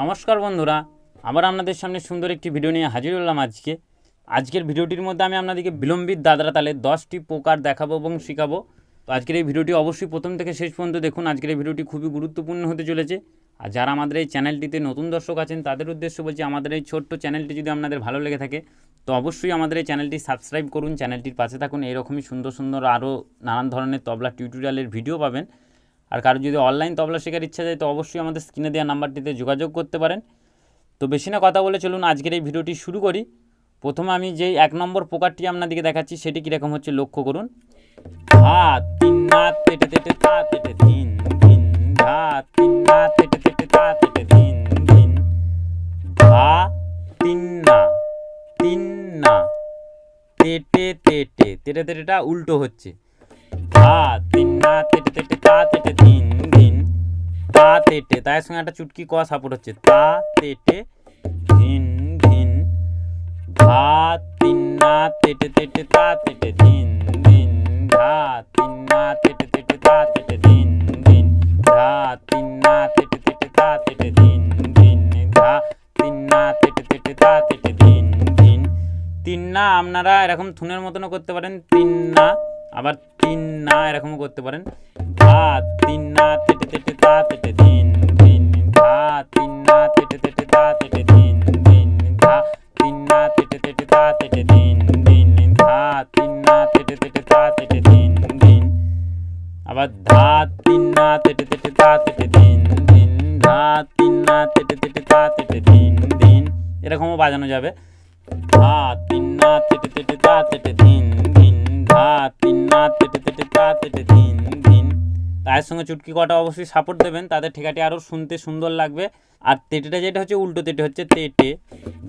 নমস্কার বন্ধুরা, আবার আপনাদের সামনে সুন্দর একটি ভিডিও নিয়ে হাজির হলাম আজকে। আজকের ভিডিওটির মধ্যে আমি আপনাদেরকে বিলম্বিত দাদরা তালে দশটি প্রকার দেখাবো এবং শেখাবো। তো আজকের এই ভিডিওটি অবশ্যই প্রথম থেকে শেষ পর্যন্ত দেখুন, আজকের এই ভিডিওটি খুবই গুরুত্বপূর্ণ হতে চলেছে। আর যারা আমাদের এই চ্যানেলটিতে নতুন দর্শক আছেন, তাদের উদ্দেশ্য বলছি আমাদের এই ছোট্ট চ্যানেলটি যদি আপনাদের ভালো লেগে থাকে, তো অবশ্যই আমাদের এই চ্যানেলটি সাবস্ক্রাইব করুন চ্যানেলটির পাশে থাকুন এরকমই সুন্দর সুন্দর আরও নানান ধরনের তবলা টিউটোরিয়ালের ভিডিও পাবেন। আর কারও যদি অনলাইন তবলা শেখার ইচ্ছা যায়, তো অবশ্যই আমাদের স্ক্রিনে দেওয়া নাম্বারটিতে যোগাযোগ করতে পারেন। তো বেশি না কথা বলে চলুন আজকের এই ভিডিওটি শুরু করি। প্রথমে আমি যেই এক নম্বর প্রকারটি আপনাদেরকে দেখাচ্ছি, সেটি কীরকম হচ্ছে লক্ষ্য করুন। তিন না তা ধা তিন না তা তিন না তিন না, তেটে তেটে তেটে তেটেটা উল্টো হচ্ছে। ধা তিন না তেটে তেটে, তা তেটে ধিন ধিন তা তেটে তার সঙ্গে একটা চুটকি ক সাপোর্ট হচ্ছে। তা তেটে ধিন ধিন ধা তিন না তেটে তেটে, তা তেটে ধিন ধিন ধা তিন না তেটে তেটে, তা তেটে ধিন ধিন ধা তিন না তেটে তেটে, তা তেটে ধিন ধিন ধা তিন না তেটে তেটে, তা তেটে ধিন ধিন তিন না আপনারা এরকম থুনের মতনও করতে পারেন। তিন না, আবার তিন না এরকমও করতে পারেন। ধা তিন না, তেটে তেটে, তা, তেটে ধিন ধিন ধা তিন না, তেটে তেটে, তা, তেটে ধিন ধিন ধা তিন না, তেটে তেটে, তা, তেটে ধিন ধিন ধা তিন না, তেটে তেটে, তা, তেটে ধিন ধিন আবার ধা, তিন না, তেটে তেটে, তা, তেটে দিন দিন ধা তিন না, তেটে তেটে, তা, তেটে দিন দিন এরকমও বাজানো যাবে। ধা, তিন না, তেটে তেটে, তা, তেটে দিন দিন ধা তিন না, তেটে তেটে তা তেটে দিন দিন। তার সঙ্গে চুটকি কটা অবশ্যই সাপোর্ট দেবেন। তাদের ঠেকাটি আরও শুনতে সুন্দর লাগবে। আর তেটেটা যেটা হচ্ছে, উল্টো তেটে হচ্ছে তেটে।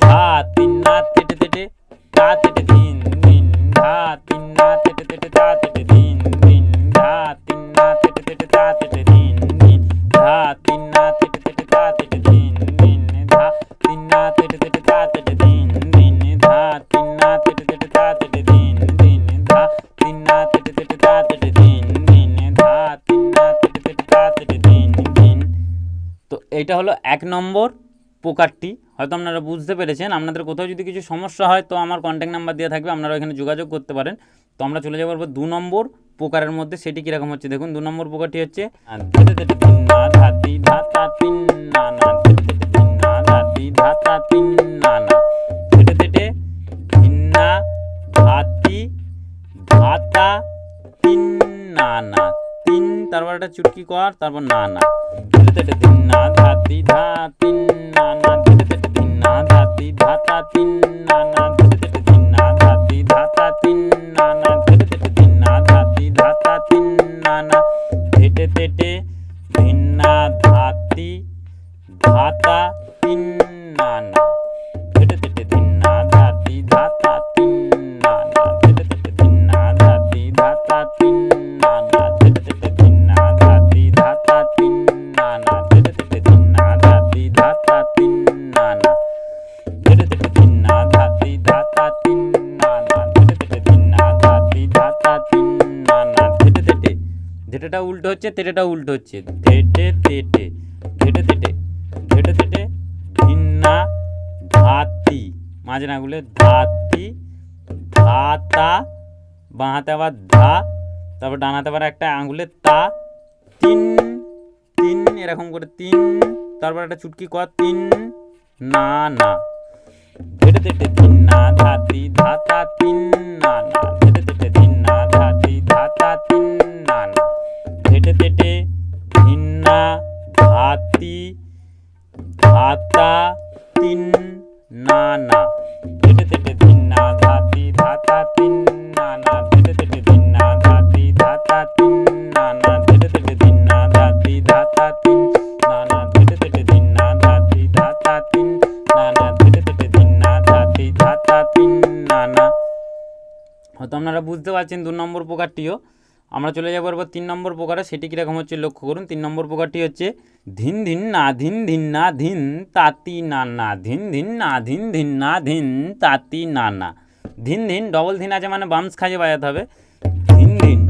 ধা, তিন, না, তেটে তেটে। তা তেটে দিন দিন ধা, তিন, না, তেটে তেটে। তা তেটে ধিন তো এইটা হলো এক নম্বর প্রকারটি হয়তো আপনারা বুঝতে পেরেছেন, আপনাদের কোথাও যদি কিছু সমস্যা হয়, তো আমার কন্ট্যাক্ট নাম্বার দেওয়া থাকবে, আপনারা এখানে যোগাযোগ করতে পারেন। তো আমরা চলে যাবার পর দু নম্বর প্রকারের মধ্যে, সেটি কীরকম হচ্ছে? দেখুন, দু নম্বর প্রকারটি হচ্ছে ধাতি ধাতা তিন তারপর একটা চুটকি কর তারপর না না দিন না ধাতি দি ধা তিন না না দিন না ধা দি তিন না না দিন না ধাতি ধাতা ধা তা তিন না না দিন না ধা দি ধা তা তিন না না ধেটে তেটে ভিন্না ধাতি ধাতা তিন না না হচ্ছে তেটেটা উল্টো হচ্ছে। ধেটে তেটে ধেটে তেটে ধেটে তেটে ভিন্না ধাতি, মাঝে না গুলে ধাতি, ধাতা বাঁ হাতে আবার ধা, তারপর ডান হাতে আবার একটা আঙুলে তা, তিন তিন, এরকম করে তিন, তারপর একটা চুটকি কর তিন, না না। ধেটে ধেটে তিন না ধাতি, ধাতা, তিন, না না। ধেটে ধেটে তিন না ধাতি, ধাতা, তিন ধেটে ধেটে ভিন্না ধাতি ধাতা তিন না না ধেটে ধেটে তিন না ধাতি ধাতা তিন না না ধেটে ধেটে তিন না ধাতি ধাতা তিন না না ধেটে ধেটে তিন না ধাতি ধাতা তিন না না ধেটে ধেটে তিন না ধাতি ধাতা তিন না না ধেটে ধেটে তিন না ধাতি ধাতা তিন না না হয়তো আপনারা বুঝতে পারছেন দু নম্বর প্রকারটিও আমরা চলে যাব এরপর তিন নম্বর প্রকারে সেটি কীরকম হচ্ছে লক্ষ্য করুন তিন নম্বর প্রকারটি হচ্ছে ধিন ধিন না ধিন ধিন না ধিন তাতি না না ধিন ধিন না ধিন ধিন না ধিন তাতি না না ধিন ধিন ডবল ধিন আছে মানে বামস খাজে বাজাতে হবে ধিন ধিন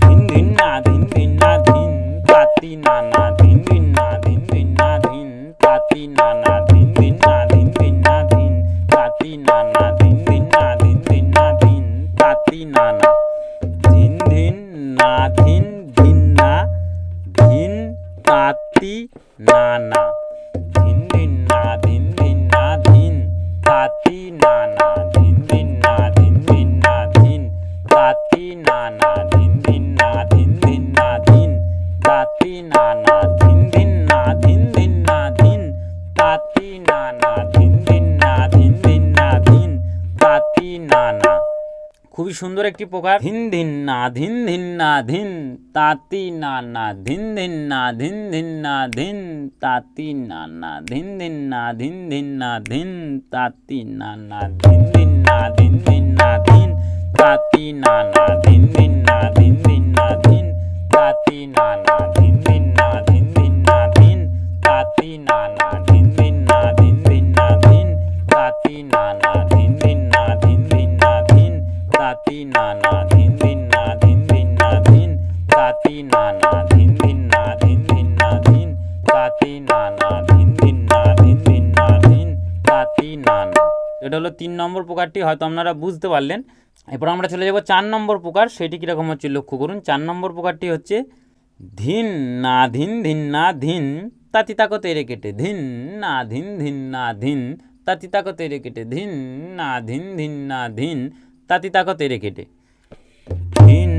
ধিন ধিন না ধিন ধিন না ধিন তাতি না না ধিন ধিন না ধিন ধিন না ধিন তাতি না না ধিন ধিন না ধিন ধিন না ধিন তাতি না না ধিন ধিন না ধিন ধিন না ধিন তাতি না না ধিন ধিন না ধিন তাতি না না ধিন ধিন না ধিন ধিন না ধিন তাতি না না ধিন ধিন না ধিন ধিন না ধিন তাতি না না ধিন ধিন ধিন ধিন ধিন তাতি না না খুবই সুন্দর একটি প্রকার ধিন ধিন না ধিন ধিন না ধিন তাতি না না ধিন ধিন না ধিন ধিন না ধিন তাতি না না ধিন ধিন না ধিন ধিন না ধিন তাতি না না ধিন ধিন না ধিন ধিন না ধিন তাতি না না ধিন ধিন না ধিন ধিন না ধিন তিন নম্বর প্রকারটি হয়তো আপনারা বুঝতে পারলেন। এরপর আমরা চলে যাব চার নম্বর প্রকার, সেটি কীরকম হচ্ছে লক্ষ্য করুন। চার নম্বর প্রকারটি হচ্ছে, ধিন না ধিন ধিন না ধিন তাতি তাকো তেরে কেটে? ধিন না ধিন ধিন না ধিন তাতি তাকো তেরে কেটে? ধিন না ধিন ধিন না ধিন তাতি তাকো তেরে কেটে? ধিন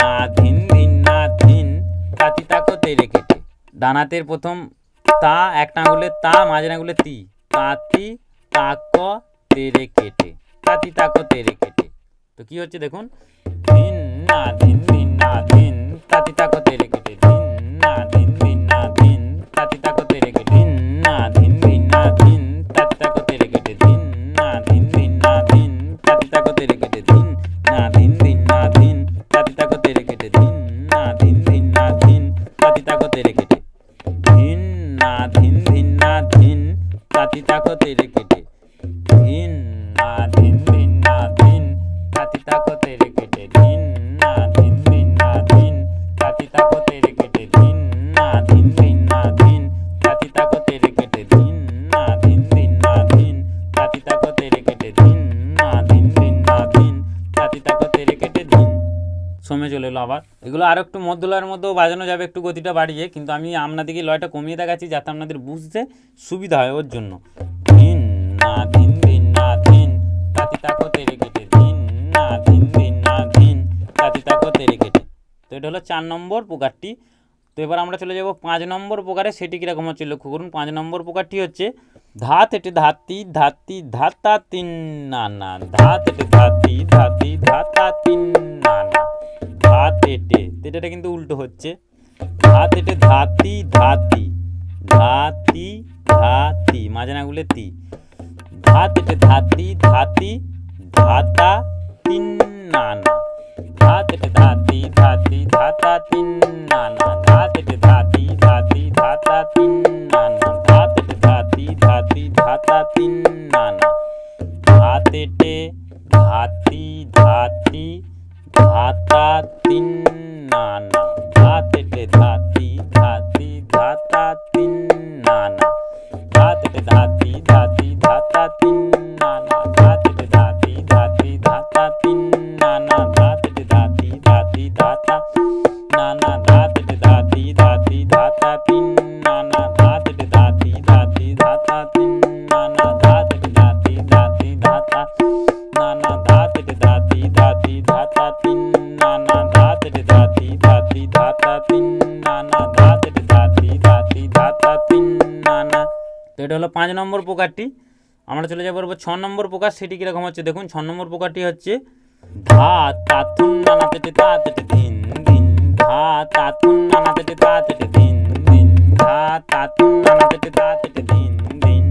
না ধিন ধিন না ধিন তাতি তাকো তেরে কেটে? ডানাতের প্রথম তা একটা আঙুলে তা, মাঝের আঙুলে তি। তাতি তাক তেরে কেটে, তাতি তাকো তেরে কেটে। তো কি হচ্ছে দেখুন? ধিন না ধিন ধিন না ধিন, তাতি তাকো তেরে কেটে। দিন না দিন সময় চলে এলো আবার। এগুলো আরও একটু মধ্যলয়ের মধ্যেও বাজানো যাবে, একটু গতিটা বাড়িয়ে। কিন্তু আমি আপনাদেরকে লয়টা কমিয়ে দেখাচ্ছি যাতে আপনাদের বুঝতে সুবিধা হয় ওর জন্য। তো এটা হলো চার নম্বর প্রকারটি তো এবার আমরা চলে যাব পাঁচ নম্বর প্রকারে সেটি কীরকম হচ্ছে লক্ষ্য করুন। পাঁচ নম্বর প্রকারটি হচ্ছে ধাত, এটে ধাতি ধাতি, ধাতা তিন, না না, ধাত, এটে ধাতি ধাতি, ধাতা তিন, না না। ধাতেটে তেটে কিন্তু উল্টো হচ্ছে। ধাতেটে ধাতি ধাতি। ধাতি ধাতি মাঝে নাগুলে তি। ধা তেটে ধাতি ধাতি, ধাতা তিন নানা ধাতেটে ধাতি ধাতি, ধাতা তিন নানা ধাতেটে ধাতি ধাতি, ধাতা তিন নানা ধাতেটে ধাতি ধাতি, ধাতা তিন নানা ধাতেটে ধাতি ধাতি ধাতা তিন নানা ধাত ধাতি ধাতি ধাতা তিন নানা ধাত ধাতি ধাতি ধাতি ধাতা তিন না না ধাত, ধাতি ধাতি, ধাতা, তিন না না তো এটা হলো পাঁচ নম্বর প্রকারটি আমরা চলে যাব এবার ছ নম্বর প্রকার সেটি কীরকম হচ্ছে দেখুন। ছ নম্বর প্রকারটি হচ্ছে ধা তাতুন নানা তেটে তা তেটে দিন দিন ধা তাতুন নানা তেটে তা তেটে দিন দিন ধা তাতুন নানা তেটে তা তেটে দিন দিন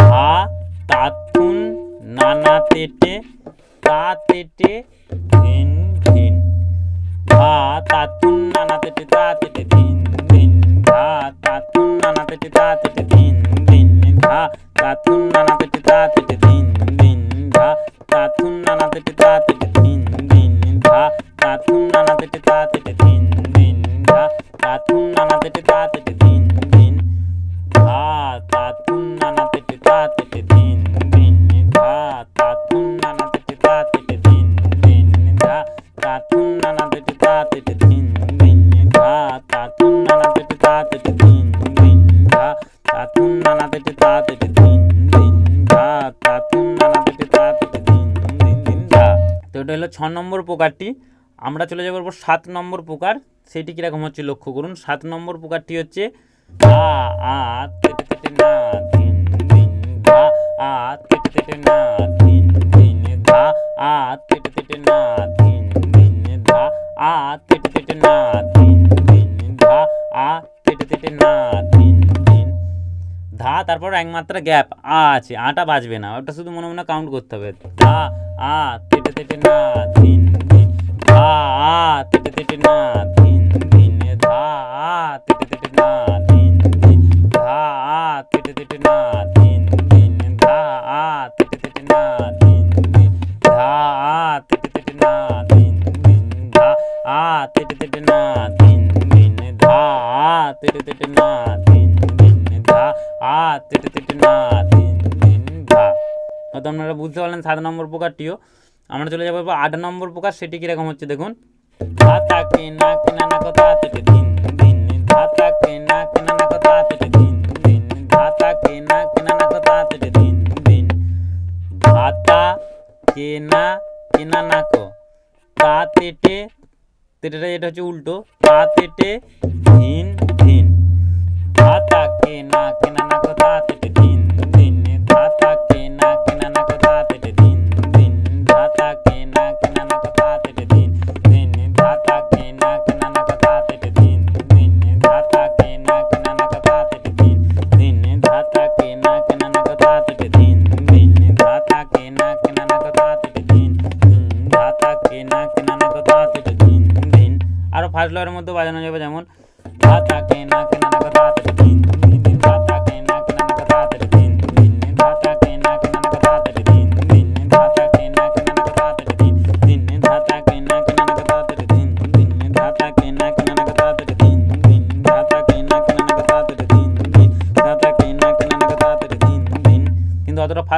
ধা তাতুন নানা তেটে তা তেটে দিন দিন ধা তাতুন নানা তেটে তা তেটে দিন দিন। ধা তাতুন নানা তেটে তা তেটে দিন দিন। ধা তাতুন নানা ছ নম্বর প্রকারটি আমরা চলে যাব সাত নম্বর প্রকার সেটি কীরকম হচ্ছে লক্ষ্য করুন সাত নম্বর প্রকারটি হচ্ছে আ না দিন দিন ধা আ তেটে তেটে না দিন দিন ধা আ তেটে তেটে না দিন দিন ধা আ না দিন ধা, তারপর একমাত্র গ্যাপ। আ আছে, আটা বাজবে না, ওটা শুধু মনে মনে কাউন্ট করতে হবে। ধা, আ, তেটে তেটে না দিন ধা, আ, তেটে তেটে না দিন দিন ধা, আ হয়তো আপনারা বুঝতে পারলেন? সাত নম্বর প্রকারটিও। আমরা চলে যাব আট নম্বর প্রকার, সেটি কীরকম হচ্ছে দেখুন। ধা তাকে না কেনা না কথা কেনা না কথা দিন দিন। ধা তাকে কেনা না কথা যেটা হচ্ছে উল্টো। তা তেটে ধিন ধিন ধাতা কেনা না ক তা তেটে দিন। ধাতা কেনা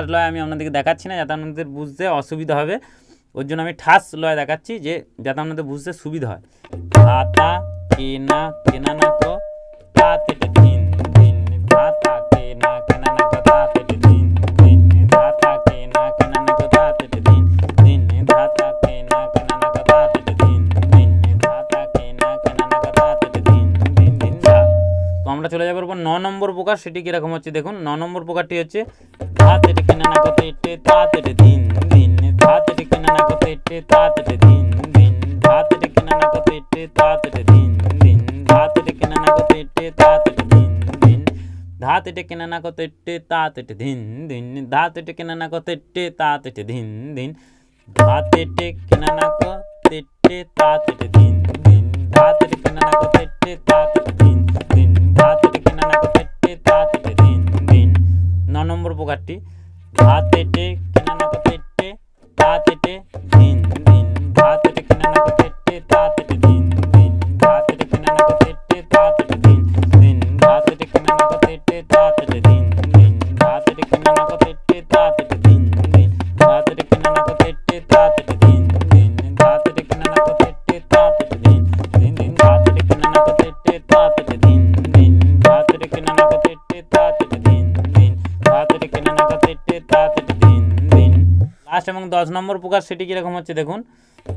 ফার্স্ট লয় আমি আপনাদেরকে দেখাচ্ছি না, যাতে আপনাদের বুঝতে অসুবিধা হবে। ওর জন্য আমি ঠাস লয় দেখাচ্ছি যে, যাতে আপনাদের বুঝতে সুবিধা হয়। ধাতা কেনা কেনা না দিন দিন দিন দিন দিন ধাতা না দিন দিন তো আমরা চলে যাবার পর ন নম্বর প্রকার, সেটি কীরকম হচ্ছে দেখুন। ন নম্বর প্রকারটি হচ্ছে తాతడికి నాకు తిట్టి తాతడి దిన్ దిన్. తాతడికి నాకు తిట్టి తాతడి దిన్ దిన్. తాతడికి నాకు తిట్టి తాతడి దిన్ దిన్. తాతడికి నాకు తిట్టి తాతడి దిన్ దిన్. ధాతటికి నాకు తిట్టి తాతటి దిన్ దిన్. ధాతటికి నాకు తిట్టి తాతటి దిన్ దిన్. ధాతటికి నాకు తిట్టి తాతటి దిన్ దిన్. ధాతటికి నాకు తిట్టి తాత घाते লাস্ট এবং দশ নম্বর প্রকার সেটি কীরকম হচ্ছে দেখুন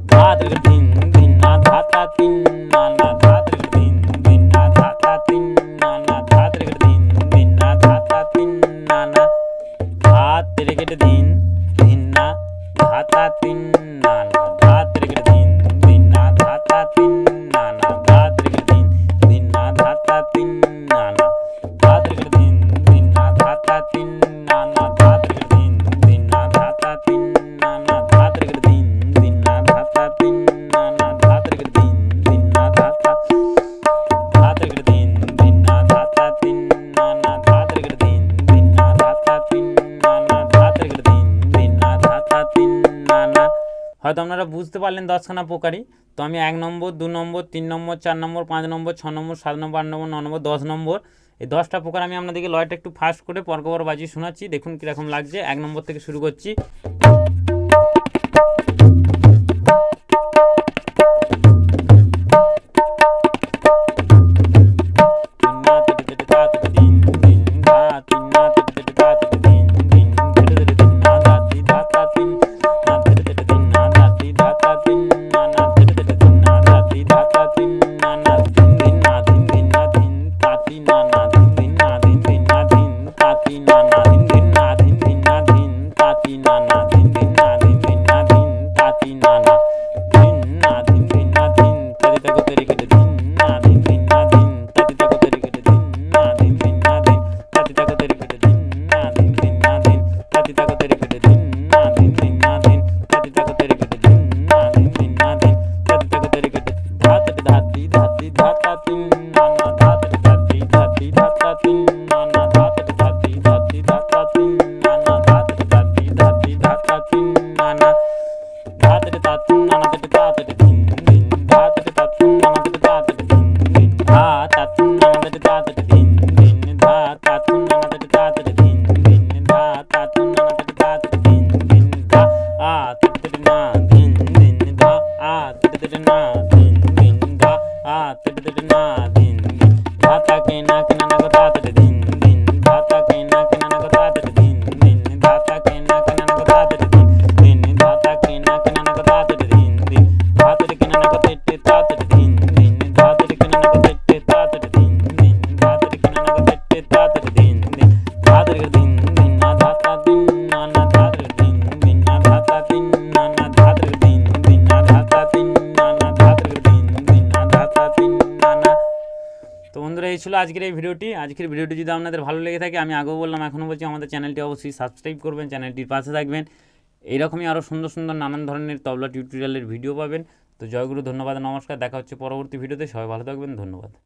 ধা তেটে দিন দিন না ধা তা তিন না না ধা তেটে দিন দিন না ধা তা তিন না না ধা তেটে দিন দিন না ধা তা তিন না না ধা তেটে কেটে বুঝতে পারলেন দশখানা প্রকারই তো আমি এক নম্বর, দু নম্বর, তিন নম্বর, চার নম্বর, পাঁচ নম্বর, ছ নম্বর, সাত নম্বর, আট নম্বর, ন নম্বর, দশ নম্বর। এই দশটা প্রকার আমি আপনাদেরকে লয়টা একটু ফাস্ট করে পরগবর বাজিয়ে শোনাচ্ছি। দেখুন কীরকম লাগছে। এক নম্বর থেকে শুরু করছি। ছিল আজকের এই ভিডিওটি। আজকের ভিডিওটি যদি আপনাদের ভালো লেগে থাকে, আমি আগেও বললাম, এখনও বলছি আমাদের চ্যানেলটি অবশ্যই সাবস্ক্রাইব করবেন, চ্যানেলটির পাশে থাকবেন। এইরকমই আরও সুন্দর সুন্দর নানান ধরনের তবলা টিউটোরিয়ালের ভিডিও পাবেন। তো জয়গুরু, ধন্যবাদ, নমস্কার, দেখা হচ্ছে পরবর্তী ভিডিওতে। সবাই ভালো থাকবেন, ধন্যবাদ।